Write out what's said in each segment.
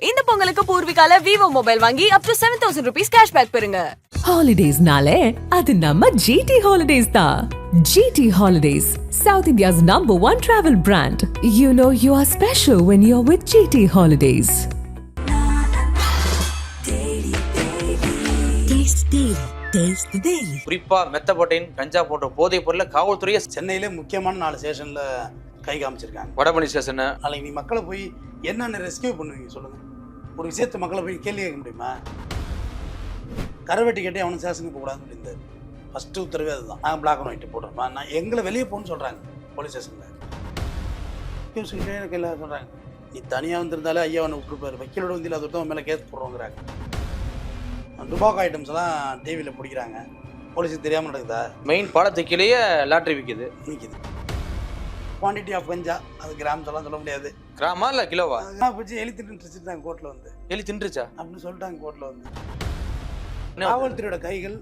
இந்த பொங்கலுக்கு பூர்விகால Vivo mobile வாங்கி up to seven thousand rupees cashback பெறுங்க ஹாலிடேஸ்னாலே அது நம்ம ஜிடி ஹாலிடேஸ் தான் GT Holidays South India's number one travel brand you know you are special when you are with GT Holidays Taste Daily. Taste the Daily. குறிப்பா மெத்தபோட்டைன் கஞ்சா போன்ற போதைப் பொருளை காவல்துறையை சென்னையிலே முக்கியமான நாலு ஸ்டேஷனில் கை காமிச்சிருக்காங்க வடபழனி ஸ்டேஷன் நாளைக்கு நீ மக்களை போய் என்னென்ன ரெஸ்கியூ பண்ணுவீங்க சொல்லுங்கள் ஒரு விஷயத்தை மக்களை போய் கேள்வி கேட்க முடியுமா? கரவெட்டி கட்டி அவனை ஸ்டேஷனுக்கு போகக்கூடாதுன்னு சொல்லியிருந்தாரு. ஃபஸ்ட்டு உத்தரவே அதுதான். நாங்கள் பிளாக் அண்ட் ஒயிட் போட்டிருப்போம் நான் எங்களை வெளியே போகணும்னு சொல்கிறாங்க போலீஸ் ஸ்டேஷனில் சொல்லிட்டே எனக்கு எல்லாம் சொல்கிறாங்க நீ தனியாக வந்திருந்தாலே ஐயா அவனை விட்டுருப்பாரு. வக்கீலோட வந்து அதை விட்டு மேலே கேஸ் போடுறோங்கிறாங்க. ஐட்டம்ஸ் எல்லாம் டிவியில் பிடிக்கிறாங்க. போலீஸுக்கு தெரியாமல் நடக்குதா? மெயின் பாலத்துக்கிலேயே லாட்ரி விற்கிது நிற்கிது குவான்டிட்டி ஆஃப் கஞ்சா அது கிராம்ஸ் எல்லாம் சொல்ல முடியாது. கிராமா இல்ல கிலோவா? அதெல்லாம் போச்சு எழுதி நின்றுச்சுட்டாங்க கோர்ட்டில் வந்து. எலி தின்றுச்சா? அப்படின்னு சொல்லிட்டாங்க கோர்ட்டில் வந்து. காவல்துறையோட கைகள்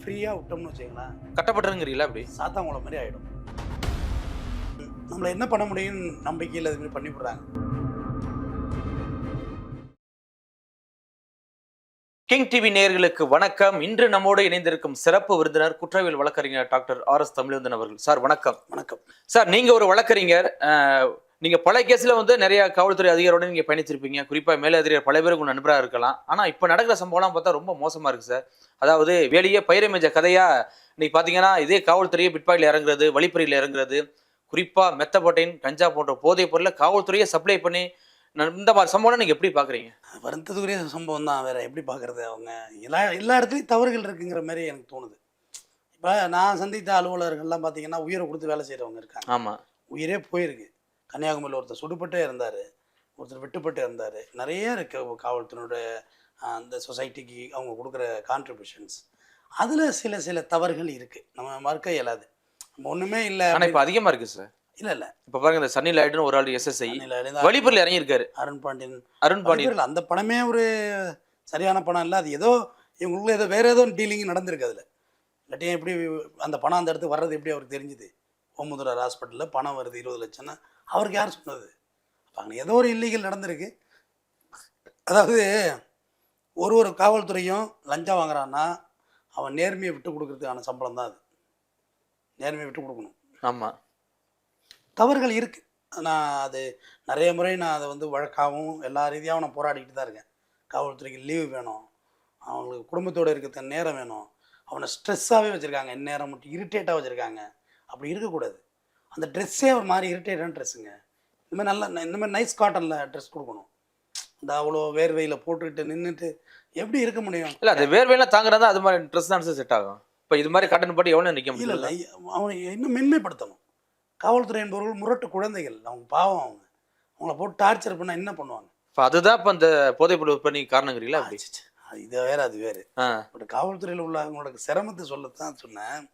ஃப்ரீயாக விட்டோம்னு வச்சுக்கலாம் கட்டப்பட்டுருங்கிறீங்களா அப்படி? சாத்தாங்குளம் மாதிரி ஆகிடும் நம்மளை என்ன பண்ண முடியும்னு நம்பிக்கையில் இது மாதிரி பண்ணி விடுறாங்க. கிங் டிவி நேயர்களுக்கு வணக்கம். இன்று நம்மோடு இணைந்திருக்கும் சிறப்பு விருந்தினர் குற்றவியல் வழக்கறிஞர் டாக்டர் ஆர் எஸ் தமிழ்வந்தன் அவர்கள். சார் வணக்கம். வணக்கம். சார் நீங்க ஒரு வழக்கறிஞர் நீங்க பல கேஸ்ல வந்து நிறைய காவல்துறை அதிகாரியோட நீங்க பயணிச்சிருப்பீங்க குறிப்பா மேலதிகாரி பல பேருக்கு உங்க நண்பரா இருக்கலாம். ஆனா இப்ப நடக்கிற சம்பவம்லாம் பார்த்தா ரொம்ப மோசமா இருக்கு சார். அதாவது வெளியே பயிரமேஜ கதையா இன்னைக்கு பாத்தீங்கன்னா இதே காவல்துறையே பிட்பாயில் இறங்குறது வழிப்பறியில் இறங்குறது. குறிப்பா மெத்தபோட்டைன் கஞ்சா போன்ற போதைப் பொருளை காவல்துறையை சப்ளை பண்ணி இந்த மாதிரி சம்பவம் நீங்க எப்படி பாக்குறீங்க? வருத்தத்துக்குரிய சம்பவம் தான் வேற எப்படி பார்க்கறது அவங்க? எல்லா எல்லா இடத்துலையும் தவறுகள் இருக்குங்கிற மாதிரி எனக்கு தோணுது. இப்போ நான் சந்தித்த அலுவலர்கள்லாம் பார்த்தீங்கன்னா உயிரை கொடுத்து வேலை செய்கிறவங்க இருக்காங்க. ஆமா. உயிரே போயிருக்கு. கன்னியாகுமரியில் ஒருத்தர் சுடுபட்டே இருந்தார் ஒருத்தர் விட்டுப்பட்டு இருந்தார் நிறைய இருக்கு காவல்துறையோட அந்த சொசைட்டிக்கு அவங்க கொடுக்குற கான்ட்ரிபியூஷன்ஸ் அதில் சில சில தவறுகள் இருக்குது நம்ம மறுக்க இயலாது. நம்ம ஒன்றுமே இல்லை ஆனா இப்ப அதிகமா இருக்கு சார் இல்லை இல்லை. இப்ப பாருங்க இந்த சன்னி லாய்டுன்னு ஒரு ஆள் எஸ்எஸ்ஐ வழிப்பறியில் இறங்கியிருக்காரு. அருண் பாண்டியன். அருண் பாண்டியன். அந்த பணமே ஒரு சரியான பணம் இல்லை. அது ஏதோ இவங்களுக்குள்ள ஏதோ வேற ஏதோ டீலிங் நடந்திருக்கு அதில். இல்லாட்டி எப்படி அந்த பணம் அந்த இடத்துக்கு வர்றது எப்படி அவருக்கு தெரிஞ்சுது? ஓமுதுரார் ஹாஸ்பிட்டலில் பணம் வருது இருபது லட்சம்னா அவருக்கு யார் சொன்னது? அங்கே ஏதோ ஒரு இல்லீகல் நடந்திருக்கு. அதாவது ஒரு ஒரு காவல்துறையும் லஞ்சம் வாங்குறான்னா அவன் நேர்மையை விட்டு கொடுக்கறதுக்கான சம்பளம் தான் அது. நேர்மையை விட்டு கொடுக்கணும். ஆமா. தவறுகள் இருக்குது நான் அது நிறைய முறை நான் அதை வந்து வழக்காகவும் எல்லா ரீதியாகவும் நான் போராடிக்கிட்டு தான் இருக்கேன். காவல்துறைக்கு லீவு வேணும். அவங்களுக்கு குடும்பத்தோடு இருக்கிற நேரம் வேணும். அவனை ஸ்ட்ரெஸ்ஸாகவே வச்சுருக்காங்க. நேரம் மட்டும் இரிட்டேட்டாக வச்சுருக்காங்க. அப்படி இருக்கக்கூடாது. அந்த ட்ரெஸ்ஸே ஒரு மாதிரி இரிட்டேட்டான ட்ரெஸ்ஸுங்க இந்த மாதிரி நல்ல இந்த மாதிரி நைஸ் காட்டனில் ட்ரெஸ் கொடுக்கணும். இந்த அவ்வளோ வேர்வையில் போட்டுக்கிட்டு நின்றுட்டு எப்படி இருக்க முடியும்? இல்ல அது வேர்வையெல்லாம் தாங்குறதா அது மாதிரி ட்ரெஸ் தான் செட் ஆகும். இப்ப இது மாதிரி கட்டன் போட்டு எவ்வளவு நிக்க இல்லை முடியல. இல்லை அவனை இன்னும் மென்மைப்படுத்தணும். காவல்துறை என்பவர்கள் முரட்டு குழந்தைகள். அவங்க பாவம் அவங்க. அவங்கள போட்டு டார்ச்சர் பண்ணால் என்ன பண்ணுவாங்க? இப்ப அதுதான் இப்ப இந்த போதைப் பொருள் விற்பனை காரணங்கிறீங்களா இது வேற அது வேறு. பட் காவல்துறையில் உள்ள அவங்களோட சிரமத்தை சொல்லத்தான் சொன்னேன்.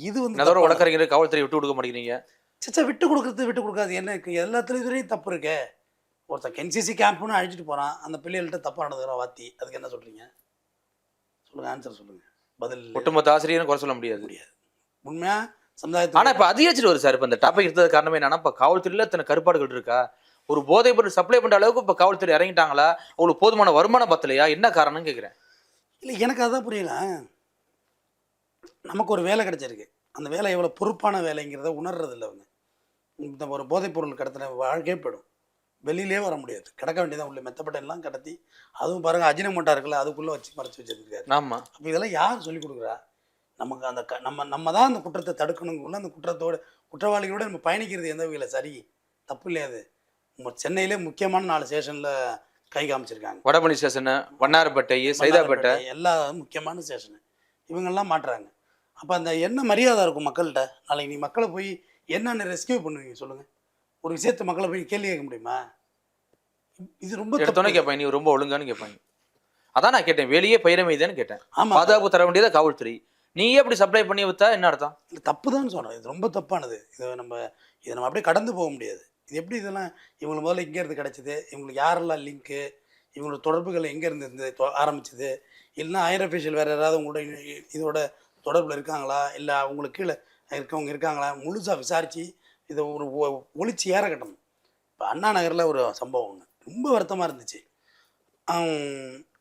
இது வந்து அதோட வழக்கறிஞர் காவல்துறை விட்டு கொடுக்க மாட்டேங்கிறீங்க. சச்சா விட்டு கொடுக்குறது விட்டு கொடுக்காது. என்ன இருக்கு எல்லா துறையும் தப்பு இருக்கே. ஒருத்தன் என்சிசி கேம்ப்னு அழைச்சிட்டு போகிறான் அந்த பிள்ளைகள்கிட்ட தப்பாக நடந்துக்கிற வாத்தி. அதுக்கு என்ன சொல்கிறீங்க சொல்லுங்க ஆன்சர் சொல்லுங்க. பதில். ஒட்டுமொத்த ஆசிரியரும் குறை சொல்ல முடியாது. முடியாது. உண்மையா? ஆனா சமுதாயத்தில் இப்ப அதிகரிச்சுட்டு வருது சார். இப்ப இந்த டாபிக் எடுத்தது காரணமே என்னன்னா இப்ப காவல்துறையில இத்தனை கருப்பாடுகள் இருக்கா? ஒரு போதைப் பொருள் சப்ளை பண்ற அளவுக்கு இப்ப காவல்துறை இறங்கிட்டாங்களா? அவங்களுக்கு போதுமான வருமானம் பத்தலையா? என்ன காரணம் கேக்குறேன். இல்லை எனக்கு அதான் புரியல. நமக்கு ஒரு வேலை கிடைச்சிருக்கு. அந்த வேலை எவ்வளோ பொறுப்பான வேலைங்கிறத உணர்றது இல்லை அவங்க. இந்த ஒரு போதைப் பொருள் கடத்தின வாழ்க்கையே போயிடும். வெளியிலே வர முடியாது. கிடக்க வேண்டியதான் உள்ள மெத்தப்பட்ட எல்லாம் கடத்தி அதுவும் பாருங்க அஜினமோட்டா இருக்குல்ல அதுக்குள்ளே வச்சு மறைச்சு வச்சிருக்காரு. ஆமா. அப்போ இதெல்லாம் யார் சொல்லி கொடுக்குறா? நமக்கு அந்த க நம்ம நம்ம தான் அந்த குற்றத்தை தடுக்கணுங்குள்ள அந்த குற்றத்தோட குற்றவாளிகளோட நம்ம பயணிக்கிறது எந்த வகையில்? சரி தப்பு இல்லையா அது. நம்ம சென்னையிலே முக்கியமான நாலு ஸ்டேஷனில் கை காமிச்சிருக்காங்க. வடபழனி ஸ்டேஷன் வண்ணாரப்பேட்டை சைதாப்பேட்டை. எல்லா முக்கியமான ஸ்டேஷனு. இவங்கெல்லாம் மாட்டுறாங்க. அப்போ அந்த என்ன மரியாதை இருக்கும் மக்கள்கிட்ட? நாளைக்கு நீ மக்களை போய் என்னென்ன ரெஸ்கியூ பண்ணுவீங்க சொல்லுங்கள் ஒரு விஷயத்தை மக்களை போய் கேள்வி கேட்க முடியுமா? இது ரொம்ப எடுத்தோன்னே. கேட்பாங்க நீ ரொம்ப ஒழுங்கான்னு கேட்பாங்க. அதான் நான் கேட்டேன் வெளியே பயிரமைதான்னு கேட்டேன். ஆமா பாதுகாப்பு தர வேண்டியதை காவல்துறை. நீயே அப்படி சப்ளை பண்ணி வித்தா என்ன அர்த்தம்? இது தப்பு தான் சொல்கிறேன் இது ரொம்ப தப்பானது. இதை நம்ம இதை நம்ம அப்படியே கடந்து போக முடியாது. இது எப்படி இதெல்லாம் இவங்களுக்கு முதல்ல இங்கேருந்து கிடச்சிது? இவங்களுக்கு யாரெல்லாம் லிங்க்கு இவங்களோட தொடர்புகள் எங்கேருந்து இருந்து தொ- ஆரம்பிச்சது? இல்லைன்னா ஹையர் அஃபிஷியல் வேறு யாராவது உங்களோட இதோட தொடர்பில் இருக்காங்களா? இல்லை அவங்களுக்கு கீழே இருக்கவங்க இருக்காங்களா? முழுசாக விசாரித்து இதை ஒரு ஒ- ஒளிச்சு ஏற கட்டணும். இப்போ அண்ணா நகரில் ஒரு சம்பவம் ஒன்று ரொம்ப வருத்தமாக இருந்துச்சு.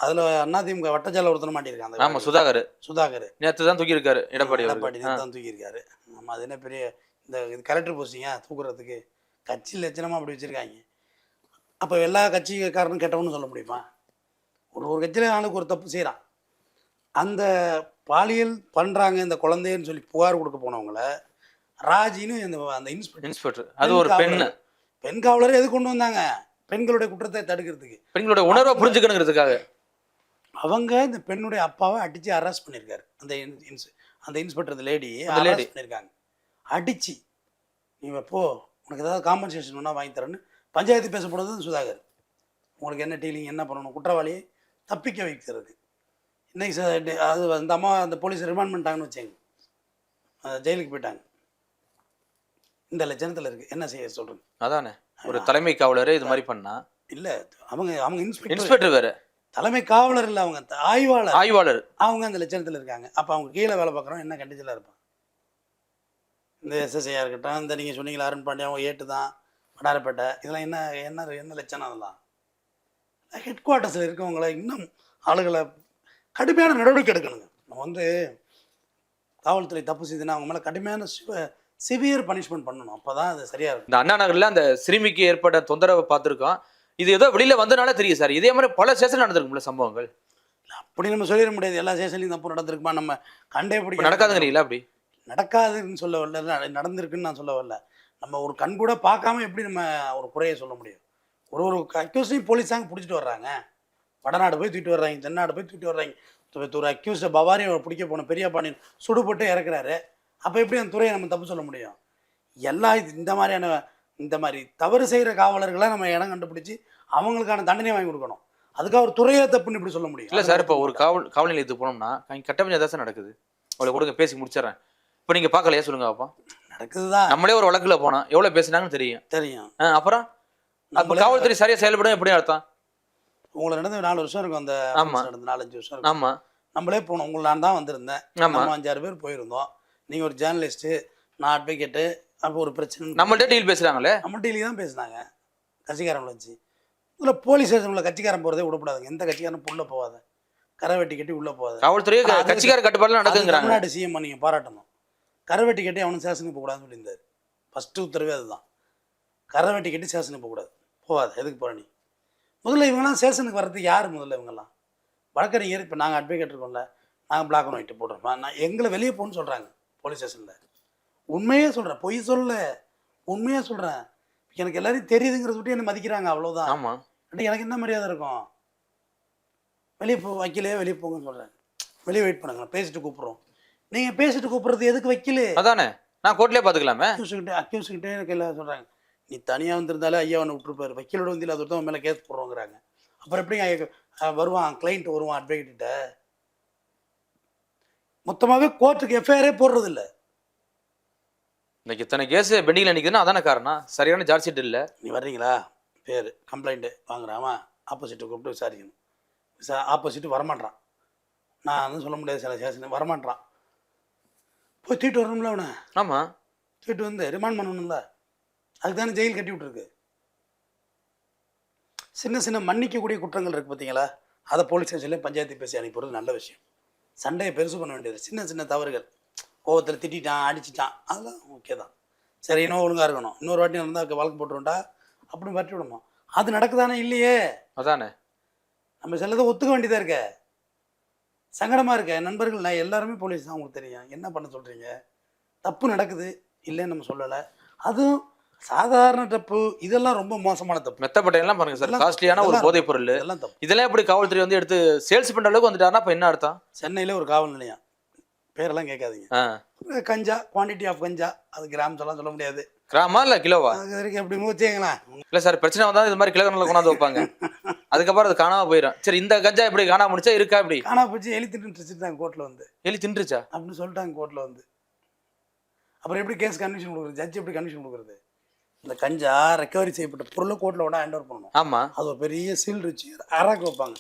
அதில் அதிமுக வட்டச்சாலை ஒருத்தர் மாட்டியிருக்கான் அந்த ஆமா சுதாகர். சுதாகர். நேத்து தான் தூக்கி இருக்காரு எடப்பாடி எடப்பாடி. தான் தூக்கியிருக்காரு. நம்ம அது என்ன பெரிய இந்த இது கலெக்டர் போஸ்டிங்கா? தூக்குறதுக்கு. கட்சி லட்சணமாக அப்படி வச்சுருக்காங்க. அப்போ எல்லா கட்சிக்காரனும் கெட்டவனு சொல்ல முடியுமா? ஒரு ஒரு கட்சியில் ஆளுக்கு ஒரு தப்பு செய்கிறான் அந்த பாலியல் பண்ணுறாங்க இந்த குழந்தைன்னு சொல்லி புகார் கொடுக்க போனவங்கள ராஜின்னு இந்த அந்த இன்ஸ்பெக்டர். இன்ஸ்பெக்டர். அது ஒரு பெண்ணு. பெண் காவலர் எது கொண்டு வந்தாங்க? பெண்களுடைய குற்றத்தை தடுக்கிறதுக்கு. பெண்களோட உணர்வை புரிஞ்சுக்கணுங்கிறதுக்காக. அவங்க இந்த பெண்ணுடைய அப்பாவை அடித்து அரெஸ்ட் பண்ணியிருக்காரு அந்த இன்- இன்ஸ்- அந்த இன்ஸ்பெக்டர் லேடி அந்த lady. அரெஸ்ட் பண்ணியிருக்காங்க அடிச்சு நீ போ உனக்கு ஏதாவது காம்பன்சேஷன் வேணா வாங்கி தரேன்னு பஞ்சாயத்து பேச போனது சுதாகர். உங்களுக்கு என்ன டீலிங் என்ன பண்ணணும்? குற்றவாளியை தப்பிக்க வைக்கிறது இன்னைக்கு அது அந்த அம்மா அந்த போலீஸ் ரிமாண்ட் பண்ணிட்டாங்கன்னு வச்சேங்க ஜெயிலுக்கு போயிட்டாங்க. இந்த லட்சணத்தில் இருக்குது என்ன செய்ய சொல்கிறேன் அதானே. ஒரு தலைமை காவலரே இது மாதிரி பண்ணா? இல்லை அவங்க அவங்க இன்ஸ்பெக்டர் இன்ஸ்பெக்டர் வேற. தலைமை காவலர் இல்லை அவங்க. ஆய்வாளர். ஆய்வாளர். அவங்க அந்த லட்சணத்தில் இருக்காங்க. அப்போ அவங்க கீழே வேலை பார்க்குறோம் என்ன கண்டிச்சலாக இருப்பான்? இந்த எஸ்எஸ்ஐயாக இருக்கட்டும் இந்த நீங்கள் சொன்னீங்களா அருண் பாண்டியா அவங்க ஏட்டு தான் வடாரப்பேட்டை. இதெல்லாம் என்ன என்ன என்ன லட்சணம் அதெல்லாம்? ஹெட் குவார்ட்டர்ஸில் இருக்கவங்கள இன்னும் ஆளுகளை கடுமையான நடவடிக்கை எடுக்கணுங்க. நம்ம வந்து காவல்துறை தப்பு செய்துன்னா அவங்க மேலே கடுமையான சிவியர் பனிஷ்மெண்ட் பண்ணணும். அப்போ தான் அது சரியாக இருக்கும். இந்த அண்ணா நகர்ல அந்த சிறுமிக்கு ஏற்பட்ட தொந்தரவை பார்த்திருக்கோம். இது ஏதோ வெளியில வந்தனால தெரியும் சார். இதே மாதிரி பல ஸ்டேஷன் நடந்திருக்கும்ல சம்பவங்கள். அப்படி நம்ம சொல்லிட முடியாது. எல்லா ஸ்டேஷன்லையும் தப்பு நடந்திருக்குமா? நம்ம கண்டே பிடிக்க நடக்காதுங்கிறீங்களா அப்படி? நடக்காதுன்னு சொல்ல வரல. நட- நடந்திருக்குன்னு நான் சொல்ல வரல. நம்ம ஒரு கண் கூட பார்க்காம எப்படி நம்ம ஒரு குறையை சொல்ல முடியும்? ஒரு ஒரு அக்யூஸ்டையும் போலீஸ் தாங்க பிடிச்சிட்டு வர்றாங்க. வடநாடு போய் தூக்கிட்டு வர்றாங்க. தென்னாடு போய் தூக்கிட்டு வர்றாங்க. ஒரு அக்யூஸ்ட பவாரி பிடிக்க போன பெரிய பாண்டியன் சுடுபட்டு இறக்குறாரு. அப்போ எப்படி அந்த துறையை நம்ம தப்பு சொல்ல முடியும்? எல்லா இது இந்த மாதிரியான இந்த மாதிரி தவறு செய்கிற காவலர்களை நம்ம இடம் கண்டுபிடிச்சி அவங்களுக்கான தண்டனை வாங்கி கொடுக்கணும். அதுக்காக ஒரு துறையே தப்புன்னு இப்படி சொல்ல முடியும்? இல்ல சார் இப்போ ஒரு காவல் காவல் நிலையத்துக்கு போனோம்னா கட்டமைஞ்சா தான் சார் நடக்குது. அவளை கொடுங்க பேசி முடிச்சிடறேன். இப்போ நீங்க பார்க்கலையா சொல்லுங்க அப்பா? நடக்குதுதான். நம்மளே ஒரு வழக்குல போனோம். எவ்வளவு பேசுனாங்கன்னு தெரியும். தெரியும். அப்புறம்? அப்ப காவல்துறை சரியா செயல்படும் எப்படி அர்த்தம்? உங்களை நடந்து நாலு வருஷம் இருக்கும் அந்த ஆமா. offense நடந்து நாலஞ்சு வருஷம் இருக்கும். ஆமா. நம்மளே போனோம். உங்களை நான் தான் வந்திருந்தேன். நம்ம அஞ்சாறு பேர் போயிருந்தோம். நீங்கள் ஒரு ஜேர்னலிஸ்ட்டு நான் அட்வொகேட்டு அப்போ ஒரு பிரச்சனை. நம்மள்ட்ட டீல் பேசுறாங்களே? நம்ம டெய்லி தான் பேசுனாங்க. கட்சிக்காரங்களை வச்சு இதில் போலீஸ் ஸ்டேஷனில் கட்சிக்காரன் போகிறதே விடக்கூடாதுங்க. எந்த கட்சிக்காரனும் உள்ளே போகாத. கரை வெட்டி கட்டி உள்ளே போகாத. காவல்துறை கட்சிக்கார கட்டுப்பாடுல அது நடக்குங்கிறாங்க தமிழ்நாடு சிஎம் நீங்கள் பாராட்டணும். கரை வெட்டி கட்டி அவனுக்கு சேஷனுக்கு போகக்கூடாதுன்னு சொல்லியிருந்தார். ஃபஸ்ட்டு உத்தரவே அதுதான். கரை வெட்டி கட்டி சேஷனுக்கு போகக்கூடாது போகாத. எதுக்கு போகிற நீ? முதல்ல இவங்கெல்லாம் சேஷனுக்கு வர்றதுக்கு யார் முதல்ல இவங்கெல்லாம்? வழக்கறிஞர் இப்போ நாங்கள் அட்வொகேட் இருக்கோம்ல. நாங்கள் பிளாக் அண்ட் ஒயிட் போட்டிருப்போம் நான் எங்களை வெளியே போகணும்னு சொல்கிறாங்க போலீஸ் ஸ்டேஷனில் உண்மையே சொல்கிறேன் பொய் சொல்ல உண்மையாக சொல்கிறேன் எனக்கு எல்லாரையும் தெரியுதுங்கிறத விட்டு என்ன மதிக்கிறாங்க அவ்வளோதான் ஆமா. அடி எனக்கு என்ன மரியாதை இருக்கும்? வெளியே போ வைக்கலையே வெளியே போங்கன்னு சொல்கிறேன் வெளியே வெயிட் பண்ணுங்க பேசிட்டு கூப்பிட்றோம். நீங்கள் பேசிட்டு கூப்பிட்றது எதுக்கு வைக்கல? அதானே நான் கோர்ட்லயே பாத்துக்கலாமே அக்யூஸ்கிட்டே அக்யூஸ்கிட்டே எனக்கு எல்லாம் சொல்கிறாங்க நீ தனியாக வந்திருந்தாலே ஐயா ஒன்று விட்டுருப்பாரு. வக்கீலோட வந்து அது ஒருத்தவங்க மேலே கேஸ் போடுறோங்கிறாங்க. அப்புறம் எப்படி வருவான் கிளைண்ட் வருவான் அட்வொகேட்ட மொத்தமாகவே கோர்ட்டுக்கு எஃப்ஐஆரே போடுறது இல்ல இன்னைக்கு இத்தனை கேஸ் பெண்டிங்ல நிக்குதுன்னா அதானே காரணம்? சரியான சார்ஜ் ஷீட் இல்ல. நீ வர்றீங்களா? பேர் கம்ப்ளைண்ட்டு வாங்குறாமா ஆப்போசிட்டை கூப்பிட்டு விசாரிக்கணும். விசா ஆப்போசிட்டு வரமாட்றான். நான் வந்து சொல்ல முடியாது சில சேஷன் வரமாட்றான். போய் தூக்கிட்டு வரணும்ல அவனை. ஆமா. தூக்கிட்டு வந்து ரிமாண்ட் பண்ணணும்ல. அதுக்கு தானே ஜெயில் கட்டி விட்டுருக்கு. சின்ன சின்ன மன்னிக்கக்கூடிய குற்றங்கள் இருக்குது பார்த்தீங்களா அதை போலீஸ் ஸ்டேஷன்லேயே பஞ்சாயத்து பேசி அனுப்பிடுறது நல்ல விஷயம். சண்டையை பெருசு பண்ண வேண்டியது சின்ன சின்ன தவறுகள். கோவத்தில் திட்டிட்டான் அடிச்சிட்டான். அதெல்லாம் ஓகே தான். சரி இன்னும் ஒழுங்காக இருக்கணும். இன்னொரு வாட்டி அதுக்கு வழக்கு போட்டுருண்டா அப்படி வரட்டி விடுமா அது நடக்குதானே? இல்லையே. அதானே. நம்ம சிலதை ஒத்துக்க வேண்டியதாக இருக்க. சங்கடமாக இருக்க. நண்பர்கள் நான் எல்லாருமே போலீஸ் தான். உங்களுக்கு தெரியும். என்ன பண்ண சொல்கிறீங்க தப்பு நடக்குது. இல்லைன்னு நம்ம சொல்லலை. அதுவும் சாதாரண தப்பு இதெல்லாம் ரொம்ப மோசமான தப்பு. மெத்தப்பட்டையெல்லாம் பாருங்க சார் காஸ்ட்லியான ஒரு போதைப் பொருள். இதெல்லாம் தப்பு. இதெல்லாம் எப்படி காவல்துறை வந்து எடுத்து சேல்ஸ் பண்ற அளவுக்கு வந்துட்டாருன்னா அப்ப என்ன அர்த்தம்? சென்னையில் ஒரு காவல் நிலையம். பேரெல்லாம் கேட்காதீங்க. கஞ்சா குவான்டிட்டி ஆஃப் கஞ்சா அது கிராம் சொல்லலாம் சொல்ல முடியாது. கிராமா இல்ல கிலோவா? அது வரைக்கும் எப்படி மூச்சேங்களேன்? இல்ல சார் பிரச்சனை வந்தா இது மாதிரி கிலோகணல கொண்டாந்து வைப்பாங்க. அதுக்கப்புறம் அது காணாம போயிடும் சரி இந்த கஞ்சா எப்படி காணாம முடிச்சா இருக்கா இப்படி? காணா போச்சு எழுதி தின்னுட்டாங்க கோர்ட்டில் வந்து. எலி தின்றுச்சா? அப்படின்னு சொல்லிட்டாங்க கோர்ட்டில் வந்து. அப்புறம் எப்படி கேஸ் கன்விஷன் கொடுக்குறது? ஜட்ஜ் எப்படி கன்விஷன் கொடுக்குறது? இந்த கஞ்சா ரெக்கவரி செய்யப்பட்ட பொருளை கோர்ட்டில் விட ஹேண்ட் ஓவர் பண்ணணும். ஆமா. அது ஒரு பெரிய சீல் வச்சு அராக்கு வைப்பாங்க.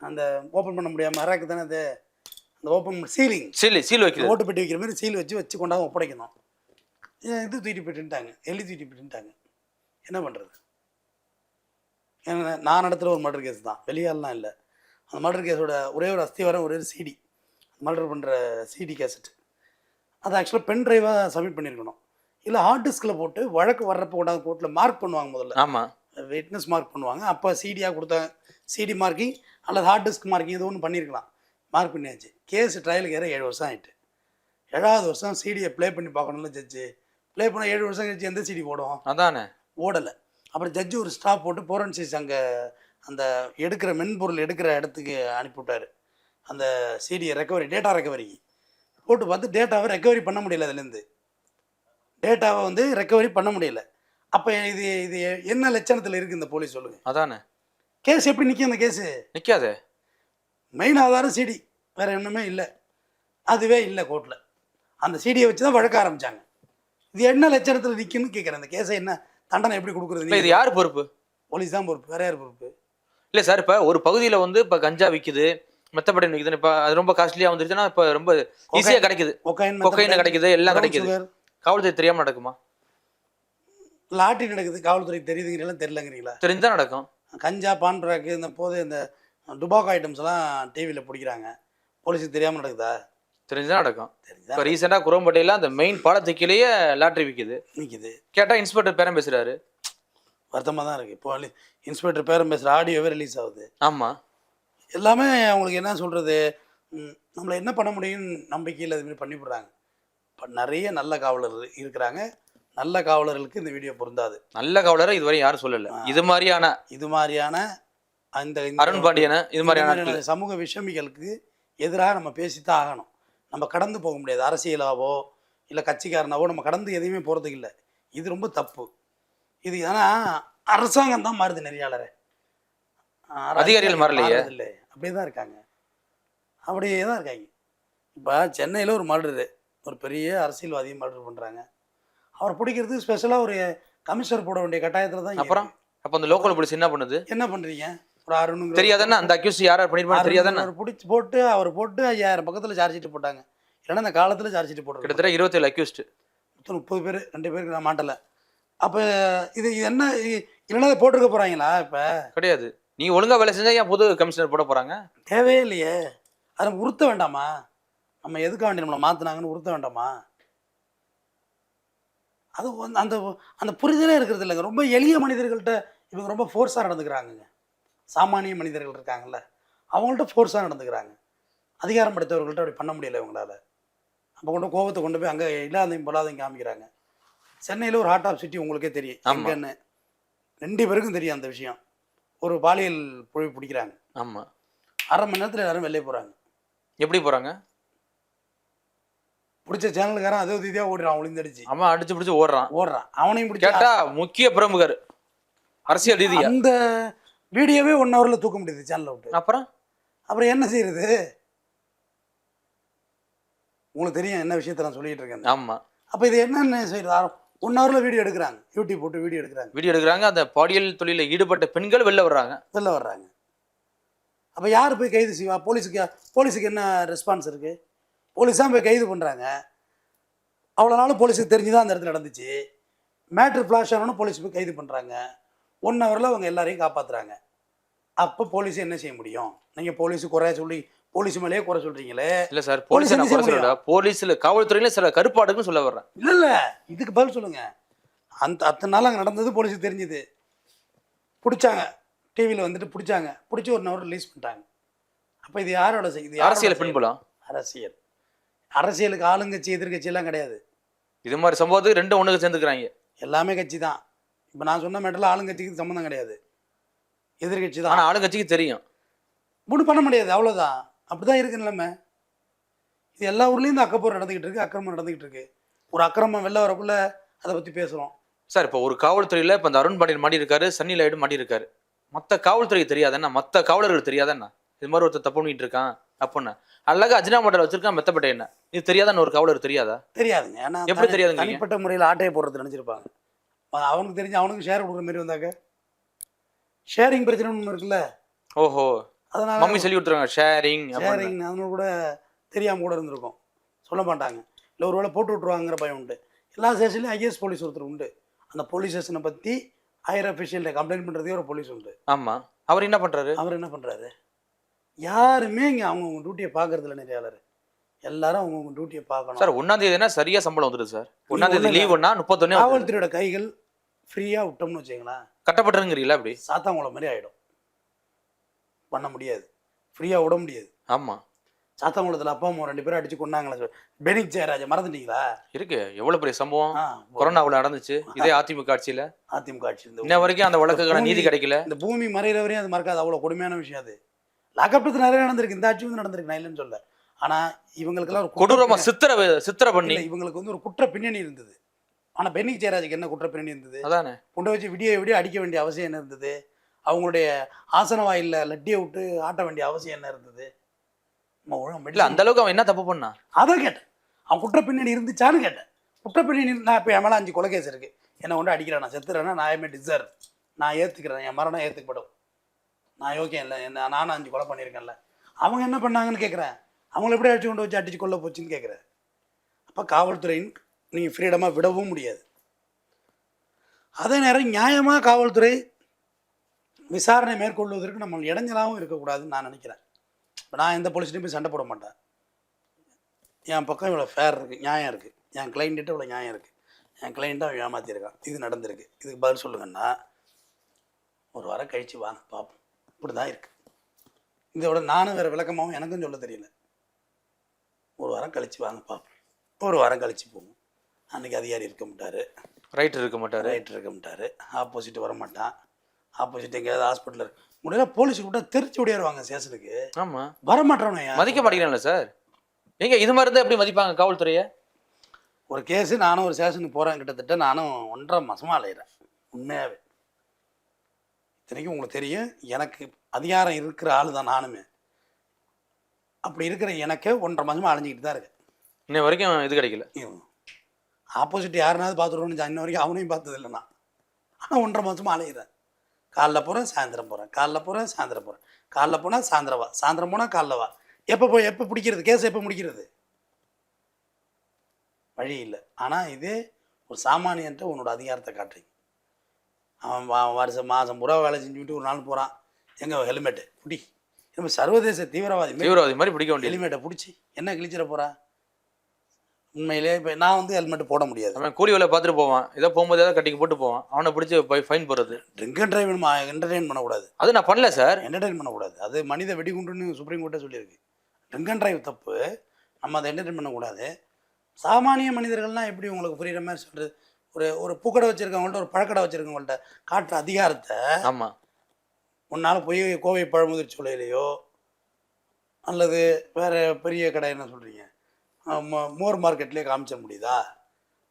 அந்த ஓப்பன் பண்ண முடியாமல் அராக்கு தானே அது? அந்த ஓப்பன் சீலிங் சீல் சீல் வைக்கிறது. ஓட்டு பெட்டி வைக்கிற மாதிரி சீல் வச்சு வச்சு கொண்டாந்து ஒப்படைக்கணும். இது தூக்கிட்டு போயிட்டுட்டாங்க எலி தூக்கிட்டு போயிட்டுட்டாங்க என்ன பண்ணுறது ஏன்னா நான் நடத்துகிற ஒரு மர்டர் கேஸ் தான். வெளியாலாம் இல்லை. அந்த மர்டர் கேஸோட ஒரே ஒரு அஸ்திவாரம் ஒரே ஒரு சிடி மர்டர் பண்ணுற சிடி கேசட் அதை ஆக்சுவலாக பென் ட்ரைவாக சப்மிட் பண்ணியிருக்கணும். இல்லை ஹார்ட் டிஸ்கில் போட்டு வழக்கு வர்றப்போ கொண்டாந்து கோர்ட்டில் மார்க் பண்ணுவாங்க முதல்ல. ஆமா. விட்னஸ் மார்க் பண்ணுவாங்க. அப்போ சிடியாக கொடுத்த சிடி மார்க்கிங் அல்லது ஹார்ட் டிஸ்க் மார்க்கிங் இது ஒன்று பண்ணியிருக்கலாம் மார்க் பண்ணியாச்சு. கேஸ் ட்ரையலுக்கு ஏற ஏழு வருஷம் ஆயிட்டு. ஏழாவது வருஷம் சிடியை ப்ளே பண்ணி பார்க்கணும்ல ஜட்ஜு ப்ளே பண்ண ஏழு வருஷம் கழிச்சு எந்த சிடி போடும் அதானே. ஓடலை. அப்புறம் ஜட்ஜு ஒரு ஸ்டாப் போட்டு ஃபோரன்சிக்ஸ் அங்கே அந்த எடுக்கிற மென்பொருள் எடுக்கிற இடத்துக்கு அனுப்பிவிட்டாரு. அந்த சிடியை ரெக்கவரி டேட்டா ரெக்கவரிக்கு போட்டு பார்த்து டேட்டாவை ரெக்கவரி பண்ண முடியல அதுலேருந்து. டேட்டாவை வந்து ரெக்கவரி பண்ண முடியல. அப்போ இது இது என்ன லட்சணத்தில் இருக்குது இந்த போலீஸ் சொல்லுங்கள் அதானே? கேஸ் எப்படி நிற்கும் அந்த கேஸு? நிக்காதே. மெயின் ஆதாரம் சிடி வேற ஒன்றுமே இல்லை. அதுவே இல்லை கோர்ட்டில் அந்த சிடியை வச்சு தான் வழக்க ஆரம்பிச்சாங்க. இது என்ன லட்சணத்தில் நிற்குன்னு கேட்குறேன் அந்த கேஸை என்ன தண்டனை எப்படி இப்ப இது கொடுக்குறது யார் பொறுப்பு? போலீஸ் தான் பொறுப்பு. வேற யார் பொறுப்பு? இல்ல சார் இப்ப ஒரு பகுதியில வந்து இப்ப கஞ்சா விக்குது மெத்தப்படி விக்குது இப்ப அது ரொம்ப காஸ்ட்லியா வந்துருச்சுன்னா இப்ப ரொம்ப ஈஸியா கிடைக்குது. கொக்கைன் கிடைக்குது எல்லாம் கிடைக்குது. காவல்துறை தெரியாம நடக்குமா? லாட்டரி நடக்குது காவல்துறைக்கு தெரியுதுங்கிறீங்களா தெரிலங்கிறீங்களா தெரிஞ்சா நடக்கும். கஞ்சா பான் பிராக்கு இந்த போது இந்த டுபாக்கோ ஐட்டம்ஸ் எல்லாம் டிவியில் பிடிக்கிறாங்க. போலீஸுக்கு தெரியாமல் நடக்குதா? தெரிஞ்சா நடக்கும். இப்ப ரீசெண்டா குரோம்பேட்டையில அந்த மெயின் பாலத்துக்கிலேயே லாட்டரி விக்குது. நிற்கிது கேட்டா இன்ஸ்பெக்டர் பேரம் பேசுறாரு. வருத்தமாக தான் இருக்குது இப்போ இன்ஸ்பெக்டர் பேரம் பேசுகிற ஆடியோவே ரிலீஸ் ஆகுது. ஆமா. எல்லாமே அவங்களுக்கு என்ன சொல்கிறது நம்மளை என்ன பண்ண முடியும்னு நம்பிக்கையில் இதுமாரி பண்ணிவிடுறாங்க நிறைய நல்ல காவலர் இருக்கிறாங்க. நல்ல காவலர்களுக்கு இந்த வீடியோ பொருந்தாது. நல்ல காவலரை இதுவரை யாரும் சொல்லல. இது மாதிரியான இது மாதிரியான அந்த அருண் பாண்டியன இது மாதிரியான. சமூக விஷமிகளுக்கு எதிராக நம்ம பேசித்தான் ஆகணும். நம்ம கடந்து போக முடியாது. அரசியலாவோ இல்லை கட்சிக்காரனாவோ நம்ம கடந்து எதையுமே போகிறதுக்கு இல்லை. இது ரொம்ப தப்பு. இது ஏன்னா அரசாங்கம் தான் மாறுது நெறியாளரை. அதிகாரிகள் மாறலையே. இல்லை அப்படியே தான் இருக்காங்க. அப்படியே தான் இருக்காங்க. இப்போ சென்னையில் ஒரு மர்டரு. ஒரு பெரிய அரசியல்வாதியை மர்டர் பண்ணுறாங்க அவரை பிடிக்கிறதுக்கு ஸ்பெஷலாக ஒரு கமிஷனர் போட வேண்டிய கட்டாயத்தில் தான் அப்புறம்? அப்ப அந்த லோக்கல் போலீஸ் என்ன பண்ணுது? என்ன பண்ணுறீங்க ஒரு அருணுங்கிற தெரியாதானே? அந்த அக்யூஸ் யார் பண்ணிருப்பாங்க தெரியாதானே? அவர் பிடிச்சி போட்டு அவர் போட்டு ஐயாயிரம் பக்கத்தில் சார்ஜ் ஷீட் போட்டாங்க. இல்லைன்னா இந்த காலத்தில் சார்ஜ் ஷீட் போட்டுருக்காங்க? கிட்டத்தட்ட இருபத்தேழு அக்யூஸ்ட் மொத்தம் முப்பது பேர் ரெண்டு பேருக்கு நான் மாட்டலை. அப்போ இது இது என்ன இல்லைன்னா போட்டிருக்க போகிறாங்களா இப்போ? கிடையாது. நீங்க ஒழுங்கா வேலை செஞ்சா ஏன் புது கமிஷனர் போட போறாங்க? தேவையே இல்லையே. அதை உறுத்த வேண்டாமா? நம்ம எதுக்காக வேண்டி நம்மளை மாற்றினாங்கன்னு உறுத்த வேண்டாமா? அது வந்து அந்த அந்த புரிதலே இருக்கிறது இல்லைங்க. ரொம்ப எளிய மனிதர்கள்ட்ட இவங்க ரொம்ப ஃபோர்ஸாக நடந்துக்கிறாங்கங்க. சாமானிய மனிதர்கள் இருக்காங்கல்ல அவங்கள்ட்ட ஃபோர்ஸாக நடந்துக்கிறாங்க. அதிகாரம் படைத்தவர்கள்ட்ட அப்படி பண்ண முடியல இவங்களால. அப்போ கொண்டு கோவத்தை கொண்டு போய் அங்கே இல்லாதையும் பொல்லாதையும் காமிக்கிறாங்க. சென்னையில் ஒரு ஹார்ட் ஆஃப் சிட்டி உங்களுக்கே தெரியும். எங்கன்னு. ரெண்டு பேருக்கும் தெரியும் அந்த விஷயம். ஒரு பாலியல் பொழி பிடிக்கிறாங்க. ஆமா. அரை மணி நேரத்தில் எல்லாரும் வெளியே போகிறாங்க எப்படி போறாங்க? பிடிச்ச சேனலுக்காரன் அதே ரீதியாக ஓடுறான் ஒளிந்தடிச்சு அவன் அடிச்சு பிடிச்சு ஓடுறான். ஓடுறான். அவனையும் பிடிச்சா கேட்டா முக்கிய பிரமுகர். அரசியல் ரீதியா. அந்த வீடியோவே ஒன் ஹவரில் தூக்க முடியுது சேனலை விட்டு. அப்புறம்? அப்புறம் என்ன செய்யறது உங்களுக்கு தெரியும் என்ன விஷயத்த நான் சொல்லிட்டு இருக்கேன் ஆமா. அப்போ இது என்னென்ன செய்யறது? ஒன் ஹவரில் வீடியோ எடுக்கிறாங்க. யூடியூப் போட்டு வீடியோ எடுக்கிறாங்க. வீடியோ எடுக்கிறாங்க. அந்த பாலியல் தொழிலில் ஈடுபட்ட பெண்கள் வெளில வர்றாங்க. வெளில வர்றாங்க. அப்போ யார் போய் கைது செய்வா? போலீஸுக்கு போலீஸுக்கு என்ன ரெஸ்பான்ஸ் இருக்குது போலீஸ் தான் போய் கைது பண்ணுறாங்க அவ்வளோ நாள் போலீஸுக்கு தெரிஞ்சு தான் அந்த இடத்துல நடந்துச்சு. மேட்ரு ஃப்ளாஷ் ஆனோன்னு போலீஸ் போய் கைது பண்ணுறாங்க ஒன் ஹவரில் அவங்க எல்லாரையும் காப்பாற்றுறாங்க அப்போ போலீஸ் என்ன செய்ய முடியும்? நீங்கள் போலீஸு குறைய சொல்லி போலீஸ் மேலேயே குறை சொல்கிறீங்களே இல்ல சார் போலீஸ் என்ன செய்ய போலீஸ்ல காவல்துறையில சில கருப்பாடுன்னு சொல்ல வர்றேன். இல்லை இல்லை. இதுக்கு பதில் சொல்லுங்கள் அந்த அத்தனை நாள் அங்கே நடந்தது போலீஸுக்கு தெரிஞ்சுது. பிடிச்சாங்க. டிவியில் வந்துட்டு பிடிச்சாங்க. பிடிச்சி ஒரு ஹவர் ரிலீஸ் பண்ணிட்டாங்க. அப்போ இது யாரோட இது அரசியல் செயல்? பின்புலம்? அரசியல். அரசியலுக்கு ஆளுங்கட்சி எதிர்கட்சி எல்லாம் கிடையாது. இது மாதிரி சம்பவத்துக்கு ரெண்டு ஒண்ணுக்கு சேர்ந்துக்கிறாங்க. எல்லாமே கட்சி தான். இப்போ நான் சொன்ன மேட்டரில் ஆளுங்கட்சிக்கு சம்மந்தம் கிடையாது. எதிர்கட்சி தான். ஆனா ஆளுங்கட்சிக்கு தெரியும். ஒன்றும் பண்ண முடியாது அவ்வளோதான் அப்படி தான் இருக்கு நிலைமை. இது எல்லா ஊர்லேயும் இந்த அக்கப்போர் நடந்துக்கிட்டு இருக்கு அக்கிரமம் நடந்துக்கிட்டு இருக்கு. ஒரு அக்கிரமம் வெளில வரக்குள்ள அதை பற்றி பேசுகிறோம் சார் இப்போ ஒரு காவல்துறையில இப்ப இந்த அருண் பாண்டியன் மாட்டி இருக்காரு சன்னி லாய்டு மாட்டி இருக்காரு. மத்த காவல்துறைக்கு தெரியாதண்ணா மத்த காவலர்கள் தெரியாதண்ணா இது மாதிரி ஒருத்தர் தப்பு பண்ணிட்டு இருக்கான். அப்படின்னா அழகா அஜினா மண்டல வச்சிருக்கான் மெத்தப்பட்ட என்ன? இது தெரியாதான்னு ஒரு காவலர் தெரியாதா? தெரியாதுங்க ஏன்னா எப்படி தெரியாதுங்க? தனிப்பட்ட முறையில் ஆட்டையை போடுறது நினச்சிருப்பாங்க. அவனுக்கு தெரிஞ்சு அவனுக்கு ஷேர் கொடுக்குற மாதிரி வந்தாக்க? ஷேரிங் பிரச்சனை ஒன்று இருக்குல்ல? ஓஹோ. அதனால மம்மி சொல்லி கொடுத்துருவாங்க ஷேரிங் ஷேரிங் அதனால கூட தெரியாமல் கூட இருந்திருக்கும். சொல்ல மாட்டாங்க. இல்லை ஒரு வேளை போட்டு விட்ருவாங்கிற பயம் உண்டு. எல்லா ஸ்டேஷன்லையும் ஐஏஎஸ் போலீஸ் ஒருத்தர் உண்டு. அந்த போலீஸ் ஸ்டேஷனை பற்றி ஹையர் அஃபிஷியல்கிட்ட கம்ப்ளைண்ட் பண்ணுறதே ஒரு போலீஸ் உண்டு. ஆமா. அவர் என்ன பண்றாரு? அவர் என்ன பண்ணுறாரு யாருமே இங்கே அவங்கவுங்க டியூட்டியை பார்க்கறதில்ல நெறியாளர். எல்லாரும் அவங்கவுங்க டியூட்டியை பார்க்கணும் சார் ஒன்னாம் தேதினா சரியா சம்பளம் வந்துடுது சார்? ஒன்னாம் தேதி. லீவுன்னா முப்பத்தொன்னு காவல்துறையோட கைகள் ஃப்ரீயாக விட்டோம்னு வச்சுங்களேன் கட்டப்பட்டுருங்கிறீங்களா அப்படி சாத்தாங்குளம் மாதிரி ஆகிடும் பண்ண முடியாது. ஃப்ரீயாக விட முடியாது. ஆமா. சாத்தாங்குளத்தில் அப்பா அம்மா ரெண்டு பேரும் அடிச்சு கொண்டாங்களே சார். பெனிக் ஜெயராஜை மறந்துட்டீங்களா? இருக்கு. எவ்வளவு பெரிய சம்பவம்? கொரோனாவுல நடந்துச்சு. இதே அதிமுக ஆட்சியில. அதிமுக ஆட்சி இன்ன வரைக்கும் அந்த வழக்குக்கான நீதி கிடைக்கல. இந்த பூமி மறையிற வரையும் அது மறக்காது. அவ்வளோ கொடுமையான விஷயம் அது. லாக்அப் நிறைய நடந்திருக்கு. இந்த ஆட்சி வந்து நடந்திருக்கு. நான் இல்லைன்னு சொல்ல ஆனால் இவங்களுக்கெல்லாம் ஒரு குற்ற கொடூரமா பின்னணி- சித்திர சித்திர பண்ணி. இவங்களுக்கு வந்து ஒரு குற்ற பின்னணி இருந்தது. ஆனால் பெனிக் ஜெயராஜுக்கு என்ன குற்ற பின்னணி இருந்தது? அதானே. கொண்டு வச்சு விடிய விடிய அடிக்க வேண்டிய அவசியம் என்ன இருந்தது? அவங்களுடைய ஆசன வாயில்ல லட்டியை விட்டு ஆட்ட வேண்டிய அவசியம் என்ன இருந்தது? இல்ல அந்த அளவுக்கு அவன் என்ன தப்பு பண்ணா? அதான் கேட்டேன். அவன் குற்ற பின்னணி இருந்துச்சான்னு கேட்டேன். குற்ற பின்னணி நான் இப்போ என் மேலே அஞ்சு கொலை கேஸ் இருக்கு. என்னை கொண்டு அடிக்கிறேன். நான் செத்துறேன்னா நான் ஐமே டிசர்வ் நான் ஏற்றுக்கிறேன் என் மரணம் ஏற்றுக்கப்படும் நான் யோக்கியம் இல்லை. என்ன நானும் அஞ்சு கொலை பண்ணியிருக்கேன்ல. அவங்க என்ன பண்ணாங்கன்னு கேட்குறேன். அவங்கள எப்படி அடிச்சு கொண்டு வச்சு அடிச்சு கொள்ள போச்சுன்னு கேட்குறேன். அப்போ காவல்துறையின் நீங்கள் ஃப்ரீடமாக விடவும் முடியாது. அதே நேரம் நியாயமாக காவல்துறை விசாரணை மேற்கொள்வதற்கு நம்ம இடைஞ்சலாகவும் இருக்கக்கூடாதுன்னு நான் நினைக்கிறேன். இப்போ நான் எந்த போலீஸ்லையும் போய் சண்டை போட மாட்டேன். என் பக்கம் இவ்வளோ ஃபேர் இருக்குது நியாயம் இருக்குது என் கிளைண்ட்டு இவ்வளோ நியாயம் இருக்குது என் கிளைண்ட்டாக அவன் இது நடந்திருக்கு. இதுக்கு பதில் சொல்லுங்கன்னா ஒரு வாரம் கழித்து வாங்க பார்ப்போம் இப்படி தான் இருக்குது இதோட நானும் வேறு விளக்கமாகவும் எனக்கும் சொல்ல தெரியல. ஒரு வாரம் கழித்து வாங்க பார்ப்போம் ஒரு வாரம் கழித்து போவோம். அன்றைக்கி அதிகாரி இருக்க மாட்டார். ரைட் இருக்க மாட்டாரு. ரைட் இருக்க மாட்டார். ஆப்போசிட் வர மாட்டான். ஆப்போசிட் எங்கேயாவது ஹாஸ்பிட்டலில் முடியல போலீஸுக்கு விட்டா தெரிச்சு ஓடியாருவாங்க ஸ்டேஷனுக்கு ஆமா. வர மாட்டானே மதிக்க மாட்டேங்கிறான்ல சார் எங்க இது மாதிரி இருந்தா எப்படி மதிப்பாங்க காவல்துறைய? ஒரு கேஸு நானும் ஒரு ஸ்டேஷனுக்கு போகிறேன் கிட்டத்தட்ட நானும் ஒன்றரை மாசமா அலையிறேன். உண்மையாகவே இத்தனைக்கும் உங்களுக்கு தெரியும் எனக்கு அதிகாரம் இருக்கிற ஆள் தான் நானுமே. அப்படி இருக்கிற எனக்கு ஒன்றரை மாசமா அலைஞ்சிக்கிட்டு தான் இருக்கேன் இன்ன வரைக்கும் இது கிடைக்கல. ஆப்போசிட் யாருனாவது பார்த்துருவோன்னு இன்ன வரைக்கும் அவனையும் பார்த்தது இல்லை நான். ஆனால் ஒன்றரை மாசமா அலையிறேன் காலைல போகிறேன் சாயந்தரம் போகிறேன் காலைல போகிறேன் சாயந்தரம் போகிறேன் காலைல போனால் சாயந்தரம் வா. சாயந்தரம் போனால் காலைல வா. எப்போ போய் எப்போ பிடிக்கிறது? கேஸ் எப்போ முடிக்கிறது? வழி இல்லை. ஆனால் இதே ஒரு சாமானியன்ட்ட உன்னோட அதிகாரத்தை காட்டுறீங்க. அவன் வருஷம் மாதம் பூரா வேலை செஞ்சுட்டு ஒரு நாள் போகிறான் எங்கே ஹெல்மெட்டு? பிடி. நம்ம சர்வதேச தீவிரவாதி தீவிரவாதி மாதிரி பிடிக்க வேண்டியது. ஹெல்மெட்டை பிடிச்சி என்ன கிழிச்சிட போகிறா உண்மையிலே இப்போ நான் வந்து ஹெல்மெட் போட முடியாது. அவன் கூலி வேலை பார்த்துட்டு போவான். ஏதோ போகும்போது ஏதாவது கட்டிக்கு போட்டு போவான். அவனை பிடிச்சி போய் ஃபைன் போடுறது. ட்ரிங்க் அண்ட் டிரைவ் என்டர்டெயின் பண்ணக்கூடாது. அது நான் பண்ணல சார் என்டர்டெயின் பண்ணக்கூடாது. அது மனித வெடிகுண்டுன்னு சுப்ரீம் கோர்ட்டே சொல்லியிருக்கு. ட்ரிங்க் அண்ட் டிரைவ் தப்பு. நம்ம அதை என்டர்டெயின் பண்ணக்கூடாது. சாமானிய மனிதர்கள்லாம் எப்படி உங்களுக்கு புரியுற மாதிரி சொல்கிறது ஒரு ஒரு பூக்கடை வச்சுருக்கவங்கள்ட்ட ஒரு பழக்கடை வச்சுருக்கவங்கள்ட்ட காட்டுற அதிகாரத்தை ஆமா. உன்னால் போய் கோவை பழமுதிர் சோலையிலையோ அல்லது வேறு பெரிய கடை என்ன சொல்கிறீங்க மோர் மார்க்கெட்லேயே காமிச்சிட முடியுதா?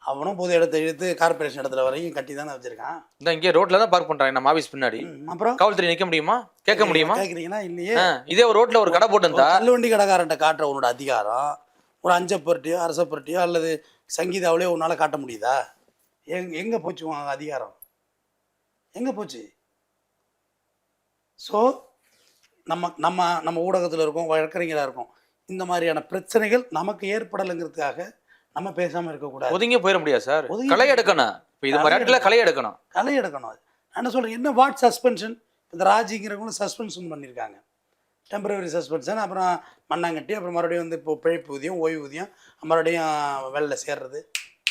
அவனும் பொது இடத்த இழுத்து கார்பரேஷன் இடத்துல வரைக்கும் கட்டி தானே வச்சுருக்கான். இந்த இங்கே ரோட்ல தான் பார்க் பண்றாங்க நம்ம ஆபீஸ் பின்னாடி. அப்புறம்? காவல்துறை நிக்க முடியுமா? கேட்க முடியுமா? கேட்குறீங்கன்னா இல்லையே. இதே ஒரு ரோட்ல ஒரு கடை போட்டிருந்தா தள்ளுவண்டி கடைக்காரன்ட்ட காட்டுற உன்னோட அதிகாரம் ஒரு அஞ்சப்பொருட்டியோ அரசப்பொருட்டியோ அல்லது சங்கீதாவிலையோ உன்னால் காட்ட முடியுதா? எங் எங்கே போச்சு அதிகாரம்? எங்கே போச்சு? ஸோ நம்ம நம்ம நம்ம ஊடகத்தில் இருக்கோம் வழக்கறிஞராக இருக்கோம். இந்த மாதிரியான பிரச்சனைகள் நமக்கு ஏற்படலைங்கிறதுக்காக நம்ம பேசாமல் இருக்கக்கூடாது. ஒதுங்கி போயிட முடியாது சார்? களை எடுக்கணும். இப்போ இது மாதிரி களை எடுக்கணும். களை எடுக்கணும். அது நான் என்ன சொல்கிறேன் என்ன வாட் சஸ்பென்ஷன் இந்த ராஜிங்கிறவங்களும் சஸ்பென்ஷன் பண்ணியிருக்காங்க டெம்பரவரி சஸ்பென்ஷன் அப்புறம் மண்ணாங்கட்டி அப்புறம் மறுபடியும் வந்து இப்போ பிழைப்பு ஊதியம் ஓய்வூதியம் மறுபடியும் வேலையில் சேர்றது.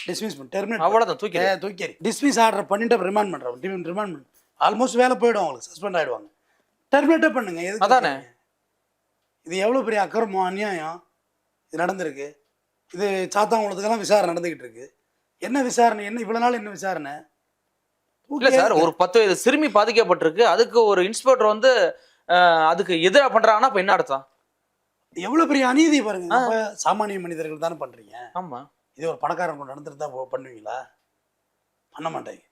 டிஸ்மிஸ் பண்ணி. டெர்மினேட் அவ்வளவுதான் தூக்கி தூக்கி டிஸ்மிஸ் ஆர்டர் பண்ணிட்டு ரிமாண்ட் பண்ணுறோம் ரிமாண்ட் பண்ணு. ஆல்மோஸ்ட் வேலை போயிடும் அவங்களுக்கு. சஸ்பெண்ட் ஆகிடுவாங்க டெர்மினேட்டே பண்ணுங்க. எதுக்கு அதானே. இது எவ்வளோ பெரிய அக்கிரமம் அநியாயம்? இது நடந்திருக்கு. இது சாத்தாங்குளத்துக்கெல்லாம் விசாரணை நடந்துக்கிட்டு இருக்கு. என்ன விசாரணை? என்ன இவ்வளோ நாள் என்ன விசாரணை? இல்ல சார் ஒரு பத்து வயது சிறுமி பாதிக்கப்பட்டிருக்கு. அதுக்கு ஒரு இன்ஸ்பெக்டர் வந்து அஹ், அதுக்கு எதிராக பண்றாங்கன்னா அப்ப என்ன அர்த்தம்? எவ்வளோ பெரிய அநீதி பாருங்க. அப்ப சாமானிய மனிதர்கள் தானே பண்ணுறீங்க ஆமா. இதே ஒரு பணக்காரன் கொண்டு நடந்துட்டு தான் பண்ணுவீங்களா? பண்ண மாட்டேங்க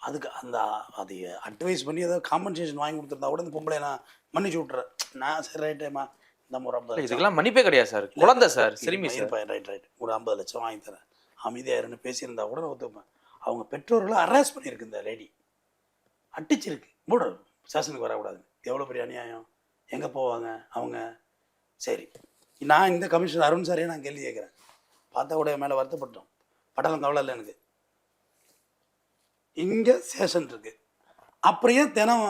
அதுக்கு அந்த அது அட்வைஸ் பண்ணி ஏதாவது காம்பன்சேஷன் வாங்கி கொடுத்துருந்தா கூட இந்த பொம்பளை நான் மன்னிச்சு விட்றேன் நான் சரி ரைட்டேம்மா இந்த ஒரு ஐம்பது இதுக்கெல்லாம் மன்னிப்பே கிடையாது சார். குழந்தை சார் சிறுமி சார். ரைட் ரைட் ஒரு ஐம்பது லட்சம் வாங்கி தரேன். அமைதியாக இருன்னு பேசியிருந்தா கூட ஒத்துப்பேன். அவங்க பெற்றோர்களை அரெஸ்ட் பண்ணியிருக்கு இந்த லேடி அட்டிச்சிருக்கு மூட ஸ்டேஷனுக்கு வரக்கூடாது. எவ்வளோ பெரிய அநியாயம்? எங்கே போவாங்க அவங்க? சரி. நான் இந்த கமிஷனர் அருண் சாரையே நான் கேள்வி கேட்குறேன். பார்த்தா கூட என் மேலே வருத்தப்பட்டோம் படலம் கவலை இல்லை எனக்கு. இங்கே ஸ்டேஷன் இருக்குது ஏன் தினம்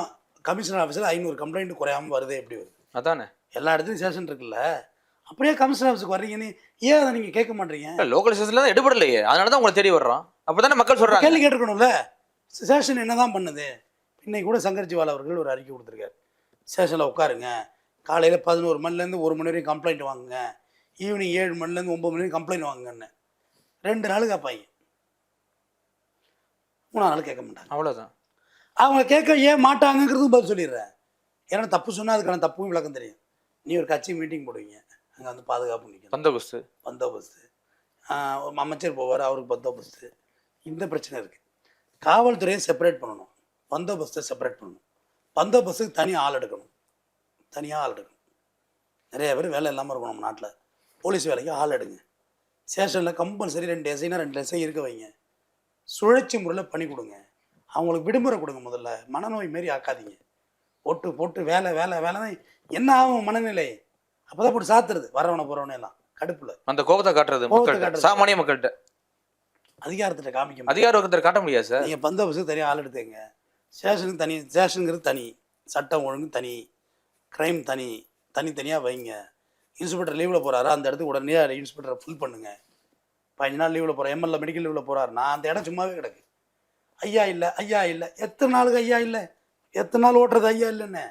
கமிஷனர் ஆஃபீஸில் ஐநூறு கம்ப்ளைண்ட் குறையாம வருது எப்படி வருது? அதானே? எல்லா இடத்துலையும் ஸ்டேஷன் இருக்குல்ல. அப்படியே கமிஷனர் ஆஃபீஸுக்கு வர்றீங்கன்னு ஏன் அதை நீங்கள் கேட்க மாட்டீங்க? லோக்கல் ஸ்டேஷன்ல தான் எடுபடலையே. அதனால தான் உங்களை தேடி வர்றோம். அப்பதானே மக்கள் சொல்றாங்க. கேள்வி கேட்டுருக்கணும்ல. ஸ்டேஷன் என்ன தான் பண்ணுது? இன்னைக்கு கூட சங்கர்ஜிவால் அவர்கள் ஒரு அறிக்கை கொடுத்துருக்காரு. ஸ்டேஷனில் உட்காருங்க. காலையில் பதினோரு மணிலேருந்து ஒரு மணி வரைக்கும் கம்ப்ளைண்ட் வாங்குங்க. ஈவினிங் ஏழு மணிலேருந்து ஒம்பது மணி கம்ப்ளைண்ட் வாங்குங்கன்னு ரெண்டு நாள் கேட்பாங்க மூணாவது நாள் கேட்க மாட்டாங்க. அவ்வளவுதான். அவங்க கேட்க ஏன் மாட்டாங்கங்கிறது பதில் சொல்லிடுறேன். ஏன்னா தப்பு சொன்னால் அதுக்கான தப்பும் விளக்கம் தெரியும். நீ ஒரு கட்சி மீட்டிங் போடுவீங்க. அங்கே வந்து பாதுகாப்பு நிற்கணும் பந்தோபஸ்து பந்தோபஸ்து அமைச்சர் போவார் அவருக்கு பந்தோபஸ்து இந்த பிரச்சனை இருக்குது காவல்துறையை செப்பரேட் பண்ணணும். பந்தோபஸ்தை செப்பரேட் பண்ணணும். பந்தோபஸ்துக்கு தனி ஆள் எடுக்கணும். தனியாக ஆள் எடுக்கணும். நிறைய பேர் வேலை இல்லாமல் இருக்கும் நம்ம நாட்டில். போலீஸ் வேலைக்கு ஆள் எடுங்க. ஸ்டேஷனில் கம்பல்சரி ரெண்டு எஸ்ஐனா ரெண்டு எஸ்ஐ இருக்க வைங்க. சுழற்சி முறையில் பண்ணி கொடுங்க. அவங்களுக்கு விடுமுறை கொடுங்க முதல்ல. மனநோய் மாரி ஆக்காதீங்க. போட்டு போட்டு வேலை வேலை வேலை என்ன ஆகும் மனநிலை? அப்போ தான் போட்டு சாத்துறது. வரவனை போகிறவனே எல்லாம். கடுப்பில். அந்த கோபத்தை காட்டுறது மக்கள்கிட்ட. சாமானிய மக்கள்கிட்ட. அதிகாரத்திட்ட காமிக்க. அதிகார வர்க்கத்தில் காட்ட முடியாது சார். நீங்கள் பந்தோபஸ்துக்கு தனியாக ஆள் எடுத்துங்க ஸ்டேஷனுக்கு தனி ஸ்டேஷனுங்கிறது தனி. சட்டம் ஒழுங்கு தனி. க்ரைம் தனி. தனித்தனியாக வைங்க. இன்ஸ்பெக்டர் லீவில் போகிறாரு அந்த இடத்துக்கு உடனே இன்ஸ்பெக்டரை ஃபுல் பண்ணுங்க. பதினஞ்சு நாள் லீவில் போகிறேன் எம்எல்ஏ மெடிக்கல் லீவில் போகிறாரு நான் அந்த இடம் சும்மாவே கிடக்கு. ஐயா இல்லை ஐயா இல்லை. எத்தனை நாளுக்கு ஐயா இல்லை? எத்தனை நாள் ஓட்டுறது ஐயா இல்லைன்னு?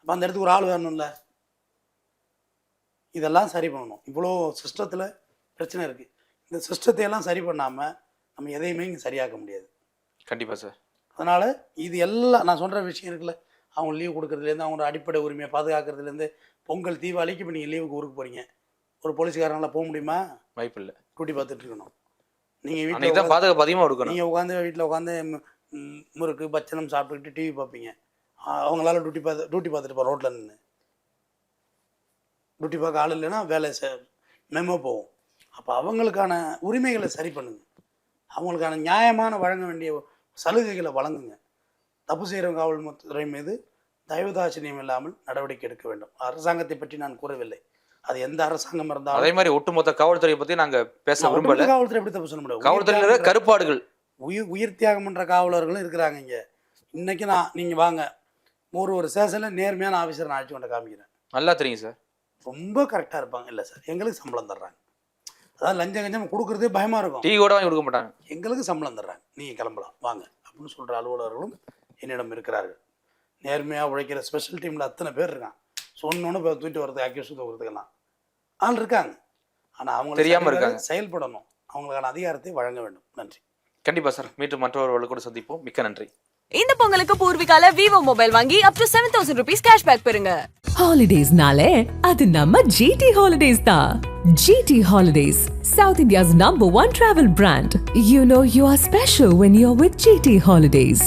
அப்போ அந்த இடத்துக்கு ஒரு ஆள் வேணும்ல இதெல்லாம் சரி பண்ணணும். இவ்வளோ சிஸ்டத்தில் பிரச்சனை இருக்குது இந்த சிஸ்டத்தை எல்லாம் சரி பண்ணாமல் நம்ம எதையுமே இங்கே சரியாக்க முடியாது. கண்டிப்பா சார் அதனால் இது எல்லாம் நான் சொல்கிற விஷயம் இருக்குல்ல அவங்க லீவ் கொடுக்கறதுலேருந்து அவங்களோட அடிப்படை உரிமையை பாதுகாக்கிறதுலேருந்து பொங்கல் தீபாவளிக்கு இப்போ நீங்கள் லீவுக்கு ஊருக்கு போகிறீங்க ஒரு போலீஸ்காரனால போக முடியுமா? வாய்ப்பு இல்லை டியூட்டி பார்த்துட்டு இருக்கணும். நீங்கள் அன்னைக்கு தான் வீட்டில் பாதுகாப்பு அதிகமாக கொடுக்கணும். நீங்கள் உட்காந்து வீட்டில் உட்காந்து முறுக்கு பச்சனம் சாப்பிட்டுக்கிட்டு டிவி பார்ப்பீங்க. அவங்களால டியூட்டி பார்த்து டியூட்டி பார்த்துட்டு போ ரோட்டில் நின்று டியூட்டி பார்க்க ஆள் இல்லைன்னா வேலை மெமோ போகும். அப்போ அவங்களுக்கான உரிமைகளை சரி பண்ணுங்க. அவங்களுக்கான நியாயமான வழங்க வேண்டிய சலுகைகளை வழங்குங்க. தப்பு செய்கிற காவல்துறை மீது தயவுதாட்சியம் இல்லாமல் நடவடிக்கை எடுக்க வேண்டும். அரசாங்கத்தை பற்றி நான் கூறவில்லை. அது எந்த அரசாங்கம் அதே இருந்தாலும் மாதிரி ஒட்டுமொத்த காவல்துறையை பத்தி நாங்க பேச விரும்பல. காவல்துறை எப்படி தப்பு சொல்ல முடியும்? காவல்துறையில கருப்பாடுகள். உயிர் உயிர் தியாகம் பண்ணுற காவலர்களும் இருக்கிறாங்க இங்கே. இன்னைக்கு நான் நீங்கள் வாங்க. ஒரு ஒரு ஸ்டேஷனில் நேர்மையான ஆஃபீஸர் நான் அழைச்சி கொண்டு காமிக்கிறேன். நல்லா தெரியும் சார். ரொம்ப கரெக்டாக இருப்பாங்க. இல்லை சார் எங்களுக்கு சம்பளம் தர்றாங்க. அதாவது லஞ்சம் கஞ்சம் கொடுக்குறதே பயமாக இருக்கும். டீ கூட வாங்கி கொடுக்க மாட்டாங்க. எங்களுக்கு சம்பளம் தர்றாங்க. நீங்கள் கிளம்பலாம். வாங்க. அப்படின்னு சொல்கிற அலுவலர்களும் என்னிடம் இருக்கிறார்கள். நேர்மையாக உழைக்கிற ஸ்பெஷல் டீமில் அத்தனை பேர் இருக்கான் சொன்னோன்னு இப்போ தூக்கிட்டு வரது அக்யூஸ் தூக்கிறதுக்கெல்லாம் ஆள் இருக்காங்க. ஆனால் அவங்க தெரியாம இருக்காங்க. செயல்படணும். அவங்களுக்கான அதிகாரத்தை வழங்க வேண்டும். நன்றி. கண்டிப்பா சார் மீண்டும் மற்றவர்கள் கூட சந்திப்போம். மிக்க நன்றி. இந்த பொங்கலுக்கு பூர்விகால விவோ மொபைல் வாங்கி up to seven thousand rupees cashback பெறுங்க. ஹாலிடேஸ்னாலே அது நம்ம ஜிடி ஹாலிடேஸ் தான் GT Holidays South India's number one travel brand you know you are special when you are with GT Holidays